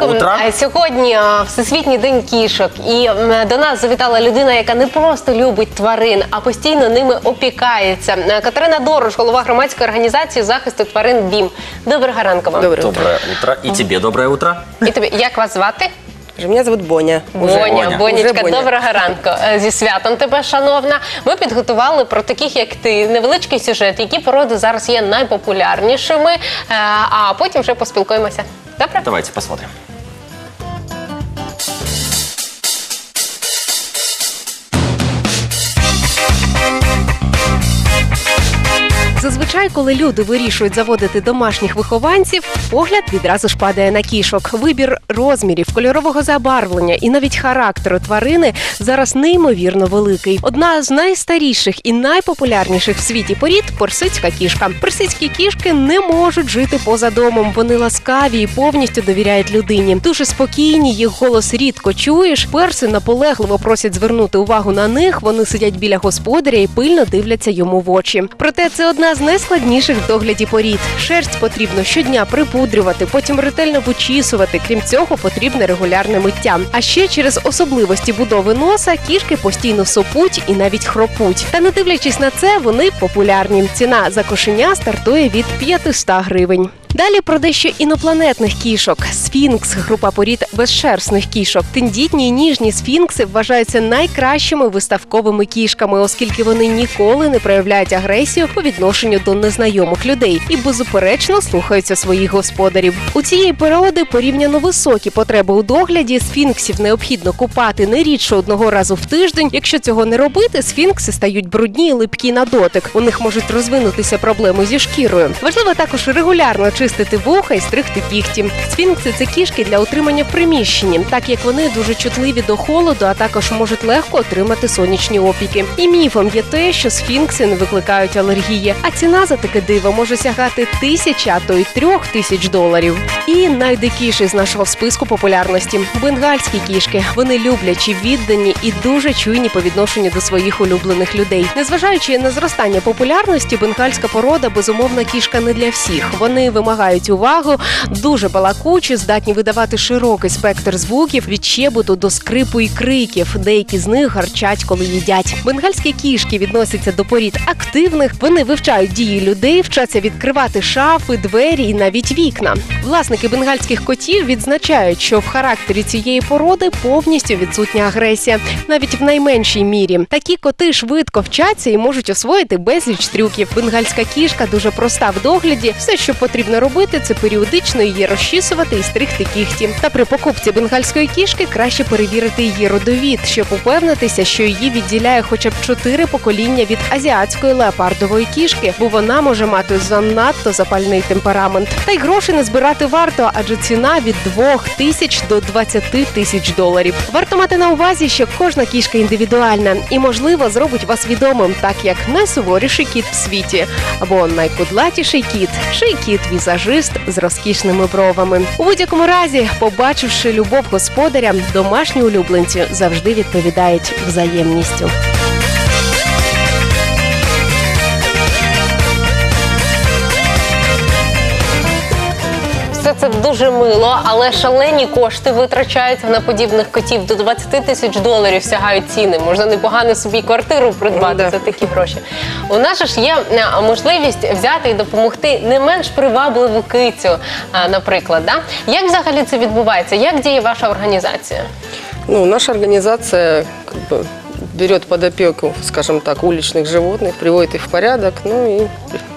ранку. утра. Е, Сьогодні Всесвітній день кішок, і до нас завітала людина, яка не просто любить тварин, а постійно ними опікається. Е, Катерина Дорош, голова громадської організації захисту тварин БІМ. Доброго ранку вам. Доброе утро. Доброе утро. И тебе доброе утро. І тобі як вас звати? Меня зовут Боня. Уже. Боня. Бонічка, доброго ранку. Е, Зі святом тебе, шановна. Ми підготували про таких, як ти, невеличкий сюжет, які породи зараз є найпопулярнішими, е, а потім вже поспілкуємося. Добре? Давайте посмотрим. Зазвичай, коли люди вирішують заводити домашніх вихованців, погляд відразу ж падає на кішок. Вибір розмірів, кольорового забарвлення і навіть характеру тварини зараз неймовірно великий. Одна з найстаріших і найпопулярніших в світі порід персидська кішка. Персидські кішки не можуть жити поза домом. Вони ласкаві і повністю довіряють людині. Дуже спокійні, їх голос рідко чуєш. Перси наполегливо просять звернути увагу на них. Вони сидять біля господаря і пильно дивляться йому в очі. Проте це одна з найскладніших в догляді порід. Шерсть потрібно щодня припудрювати, потім ретельно вичісувати. Крім цього, потрібне регулярне миття. А ще через особливості будови носа кішки постійно сопуть і навіть хропуть. Та не дивлячись на це, вони популярні. Ціна за кошеня стартує від 500 гривень. Далі про дещо інопланетних кішок. Сфінкс група порід безшерстних кішок. Тендітні і ніжні сфінкси вважаються найкращими виставковими кішками, оскільки вони ніколи не проявляють агресію по відношенню до незнайомих людей і безуперечно слухаються своїх господарів. У цієї породи порівняно високі потреби у догляді. Сфінксів необхідно купати не рідше одного разу в тиждень. Якщо цього не робити, сфінкси стають брудні липкі на дотик. У них можуть розвинутися проблеми зі шкірою. Важливо також регулярно чистити вуха і стригти кігті. Сфінкси це кішки для утримання в приміщенні, так як вони дуже чутливі до холоду, а також можуть легко отримати сонячні опіки. І міфом є те, що сфінкси не викликають алергії, а ціна за таке диво може сягати тисячі, а то й трьох тисяч доларів. І найдикіший з нашого списку популярності бенгальські кішки. Вони люблячі, віддані і дуже чуйні по відношенню до своїх улюблених людей. Незважаючи на зростання популярності, бенгальська порода безумовна кішка не для всіх. Вони вимагають увагу, дуже балакучі, здатні видавати широкий спектр звуків від щебуту до скрипу і криків. Деякі з них гарчать, коли їдять. Бенгальські кішки відносяться до порід активних. Вони вивчають дії людей, вчаться відкривати шафи, двері і навіть вікна. Власники бенгальських котів відзначають, що в характері цієї породи повністю відсутня агресія, навіть в найменшій мірі. Такі коти швидко вчаться і можуть освоїти безліч трюків. Бенгальська кішка дуже проста в догляді. Все, що потрібно робити, це періодично її розчісувати і стригти кігті. Та при покупці бенгальської кішки краще перевірити її родовід, щоб упевнитися, що її відділяє хоча б чотири покоління від азіатської леопардової кішки, бо вона може мати занадто запальний темперамент. Та й грошей не збирати варто, адже ціна від 2 тисяч до 20 тисяч доларів. Варто мати на увазі, що кожна кішка індивідуальна і, можливо, зробить вас відомим, так як найсуворіший кіт в світі або найкудлатіший кіт, чи кіт-візажист з розкішними бровами. У будь-якому разі, побачивши любов господаря, домашні улюбленці завжди відповідають взаємністю. це дуже мило, але шалені кошти витрачаються на подібних котів. До 20 тисяч доларів сягають ціни. Можна непогано собі квартиру придбати Ну, да. за такі гроші. У нас же ж є е, можливість взяти і допомогти не менш привабливу кицю, е, наприклад. Да? Як взагалі це відбувається? Як діє ваша організація? Ну, наша организация как бы, берет под опеку, скажем так, уличных животных, приводит их в порядок, ну и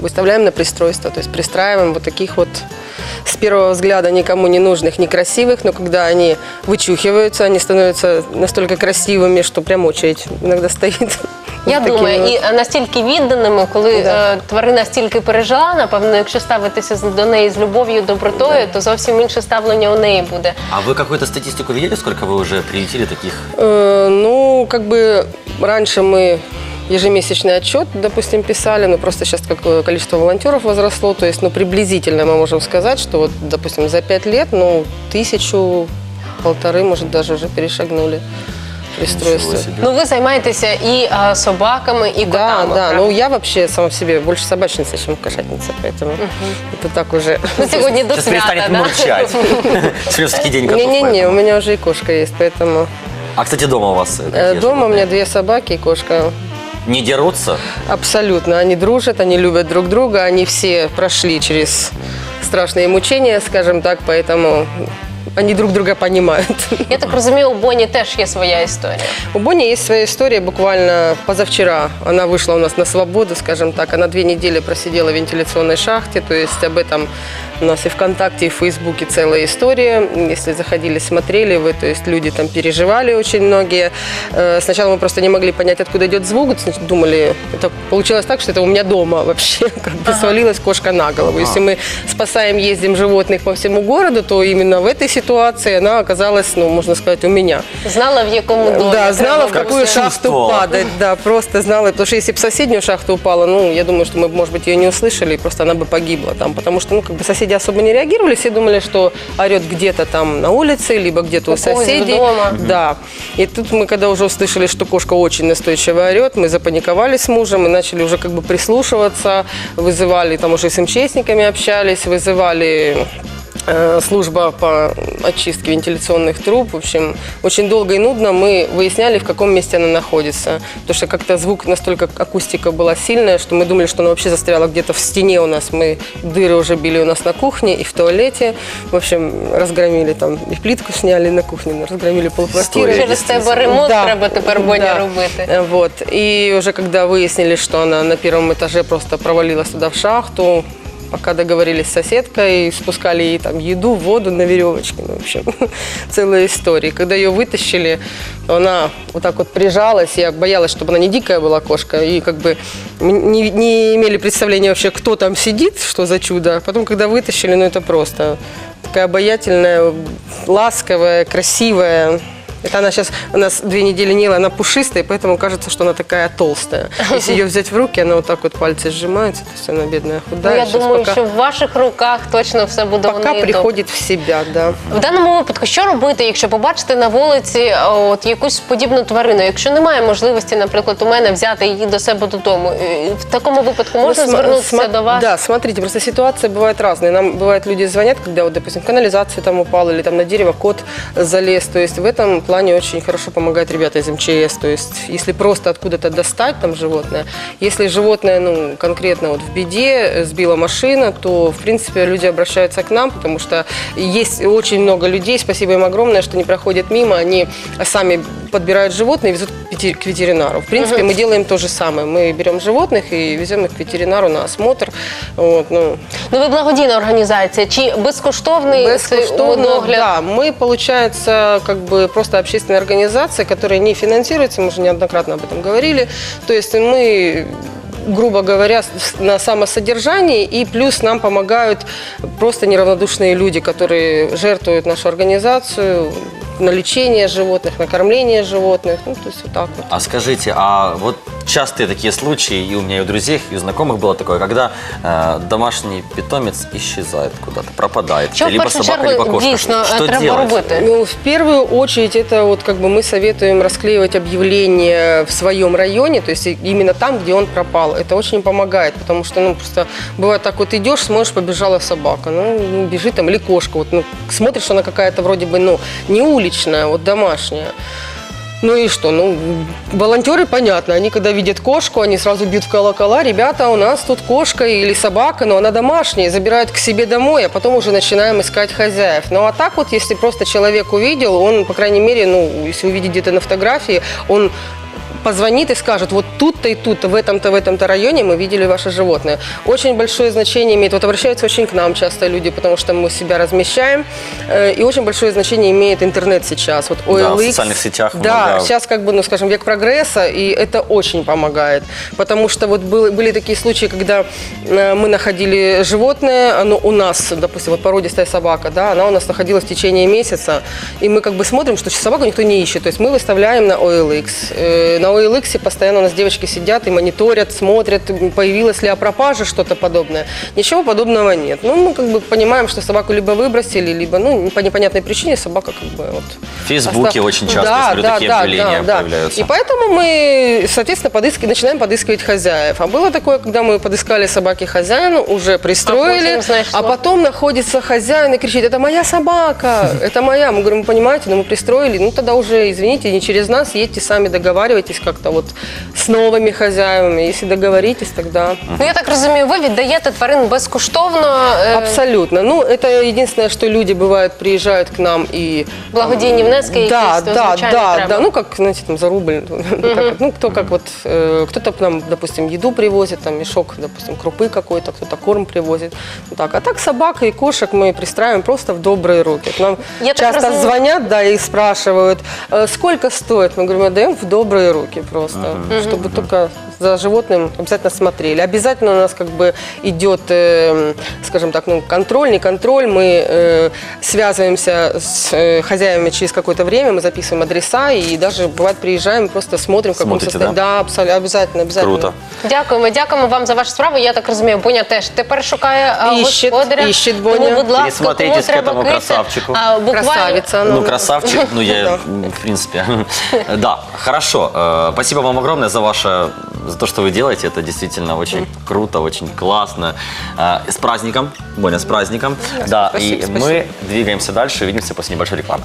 выставляем на пристройство. То есть пристраиваем вот таких вот с первого взгляда никому не нужных, некрасивых, но когда они вычухиваются, они становятся настолько красивыми, что прям очередь иногда стоит. Я Вот такими думаю, вот. і е, настільки відданими, коли Да. е, тварина стільки пережила, напевно, якщо ставитися з- до неї з любов'ю, добротою, то зовсім інше ставлення у неї буде. А вы какую-то статистику видели, сколько вы уже приютили таких? Э, Ну, как бы раньше мы ежемесячный отчет, допустим, писали, но просто сейчас какое количество волонтеров возросло, то есть, ну, приблизительно мы можем сказать, что вот, допустим, за пять лет, ну, тысячу, полторы, может, даже уже перешагнули. пристройство. Ничего себе. Ну ви займаєтеся і е, собаками, і Да, котами. да. правда? Ну, я вообще сама по себе больше собачница, чем кошатница, поэтому это так уже. Ну, сьогодні до Сейчас свята, перестанет да? мурчать. Сегодня все-таки день котов. Не-не-не, поэтому. у меня уже и кошка есть, поэтому... А, кстати, дома у вас э, Э, какие Дома у животные? меня две собаки и кошка. Не дерутся? Абсолютно. Они дружат, они любят друг друга, они все прошли через страшные мучения, скажем так, поэтому они друг друга понимают. Я так розумію, у Боні теж є своя історія. У Бони есть своя история. Буквально позавчера она вышла у нас на свободу, скажем так. Она две недели просидела в вентиляционной шахте. То есть об этом у нас и ВКонтакте, и в Фейсбуке целая история. Если заходили, смотрели вы, то есть люди там переживали очень многие. Э, Сначала мы просто не могли понять, откуда идет звук. Думали, это получилось так, что это у меня дома вообще. Как бы свалилась кошка на голову. Если мы спасаем, ездим животных по всему городу, то именно в этой ситуации она оказалась, ну, можно сказать, у меня. Знала, в якому домі. Да, знала, в какую шахту падать. Да, просто знала. Потому что если бы в соседнюю шахту упала, ну, я думаю, что мы, может быть, ее не услышали, и просто она бы погибла там. Потому что, ну, как бы соседи особо не реагировали. Все думали, что орет где-то там на улице, либо где-то у, У когось соседей. дома. Да. И тут мы, когда уже услышали, что кошка очень настойчиво орет, мы запаниковали с мужем и начали уже как бы прислушиваться. Вызывали, там уже с МЧСниками общались, вызывали э, служба по очистке вентиляционных труб. В общем, очень долго и нудно мы выясняли, в каком месте она находится. Потому что как-то звук, настолько акустика была сильная, что мы думали, что она вообще застряла где-то в стене у нас. Мы дыры уже били у нас на кухне и в туалете. В общем, разгромили там и плитку сняли на кухне, разгромили полквартиры. Через тебе ремонт Да. треба тепер Да. робити. Э, Вот. И уже когда выяснили, что она на первом этаже просто провалилась туда в шахту, пока договорились с соседкой, спускали ей там еду, воду на веревочке. Ну, в общем, целая история. Когда ее вытащили, она вот так вот прижалась. Я боялась, чтобы она не дикая была кошка. И как бы м- не, не имели представления вообще, кто там сидит, что за чудо. Потом, когда вытащили, ну это просто такая обаятельная, ласковая, красивая. Это она сейчас у нас две недели не ела, она пушистая, поэтому кажется, что она такая толстая. Если ее взять в руки, она вот так вот пальцы сжимается, то есть она бедная Ну, худая. я Щас думаю, пока, що в ваших руках точно все буде пока вони приходит в себя, да. В даному випадку, що робити, якщо побачите на вулиці е, от якусь подібну тварину? Якщо немає можливості, наприклад, у мене взяти її до себе додому, е, в такому випадку можна Ну, см- звернутися см- до вас? Да, смотрите, просто ситуации бывают разные. Нам бывает люди звонят, когда, вот, допустим, в канализацию там упал или там на дерево кот залез. То есть в этом плане очень хорошо помогают ребята из МЧС. То есть если просто откуда-то достать там животное, если животное, ну, конкретно вот в беде, э, сбила машина, то, в принципе, люди обращаются к нам, потому что есть очень много людей, спасибо им огромное, что не проходят мимо, они сами подбирают животные и везут к ветер- к ветеринару. В принципе, мы делаем то же самое. Мы берем животных и везем их к ветеринару на осмотр. Вот, ну, Ну ви благодійна організація. Чи безкоштовний цей Бескоштовно, догляд? да. Мы, получается, как бы просто общественная организация, которая не финансируется, мы уже неоднократно об этом говорили. То есть мы грубо говоря, с- на самосодержании, и плюс нам помогают просто неравнодушные люди, которые жертвуют нашу организацию на лечение животных, на кормление животных, ну, то есть вот так вот. А скажите, а вот частые такие случаи, и у меня и у друзей, и у знакомых было такое, когда э, домашний питомец исчезает куда-то, пропадает. В либо собака, либо кошка. дійсно Что делать? робити? Ну, в первую очередь, это вот как бы мы советуем расклеивать объявления в своем районе, то есть именно там, где он пропал. Это очень помогает, потому что, ну, просто бывает так вот идешь, смотришь, побежала собака, ну, ну, бежит там, или кошка, вот, ну, смотришь, она какая-то вроде бы, ну, не уличная, вот домашняя. Ну и что? Ну, волонтеры, понятно, они когда видят кошку, они сразу бьют в колокола. Ребята, у нас тут кошка или собака, но она домашняя, забирают к себе домой, а потом уже начинаем искать хозяев. Ну а так вот, если просто человек увидел, он, по крайней мере, ну, если увидит где-то на фотографии, он позвонит и скажет, вот тут-то и тут-то, в этом-то, в этом-то районе мы видели ваше животное. Очень большое значение имеет, вот обращаются очень к нам часто люди, потому что мы себя размещаем, э, и очень большое значение имеет интернет сейчас. Вот Да, в OLX, социальных сетях Да, много. сейчас как бы, ну, скажем, век прогресса, и это очень помогает. Потому что вот был- были такие случаи, когда э, мы находили животное, оно у нас, допустим, вот породистая собака, да, она у нас находилась в течение месяца, и мы как бы смотрим, что собаку никто не ищет. То есть мы выставляем на OLX. Э, На OLX постоянно у нас девочки сидят и мониторят, смотрят, появилось ли о пропаже что-то подобное. Ничего подобного нет. Ну, мы как бы понимаем, что собаку либо выбросили, либо, ну, по непонятной причине собака как бы вот... В Фейсбуке очень часто, я смотрю, такие объявления появляются. И поэтому мы, соответственно, подыскивать, начинаем подыскивать хозяев. А было такое, когда мы подыскали собаки хозяину, уже пристроили, потом, знаешь, а потом находится хозяин и кричит, это моя собака, это моя. Мы говорим, вы понимаете, но мы пристроили, ну тогда уже, извините, не через нас, едьте сами договаривайтесь как-то вот с новыми хозяевами. Если договоритесь, тогда... Ну я так розумію, ви віддаєте тварин безкоштовно. е, Абсолютно. Ну, это единственное, что люди, бывают, приезжают к нам и... Благодійні внески Да, якісь, то, да, звичайно, да, треба. да. Ну, как, знаете, там за рубль. Так, ну, кто как вот, э, кто-то нам, допустим, еду привозит, там мешок, допустим, крупы какой-то, кто-то корм привозит. Ну, так. А так собак и кошек мы пристраиваем просто в добрые руки. К Нам Я так часто разумею- звонят, да, и спрашивают, «Э, сколько стоит? Мы говорим, отдаем в добрые руки просто, чтобы только за животным обязательно смотрели. Обязательно у нас как бы идет, э, скажем так, ну, контроль, не контроль. Мы э, связываемся с э, хозяевами через какое-то время, мы записываем адреса и даже бывает приезжаем, просто смотрим, в каком Смотрите, состоянии. да? Да, абсолютно, обязательно, обязательно. Круто. Дякуємо, дякуємо вам за вашу справу. Я так розумію, Боня теж тепер шукає а, Іщить, господаря. іщить Боня. Тому, будь ласка, Присмотритесь кому к треба этому киця, красавчику. а, буквально Красавица. она. Ну, красавчик, ну я, Да. м, в принципе. Да, хорошо. Э, Спасибо вам огромное за ваше, за то, что вы делаете. Это действительно очень круто, очень классно. Э, С праздником, Боня, с праздником. Да, спасибо, и спасибо. мы двигаемся дальше, увидимся после небольшой рекламы.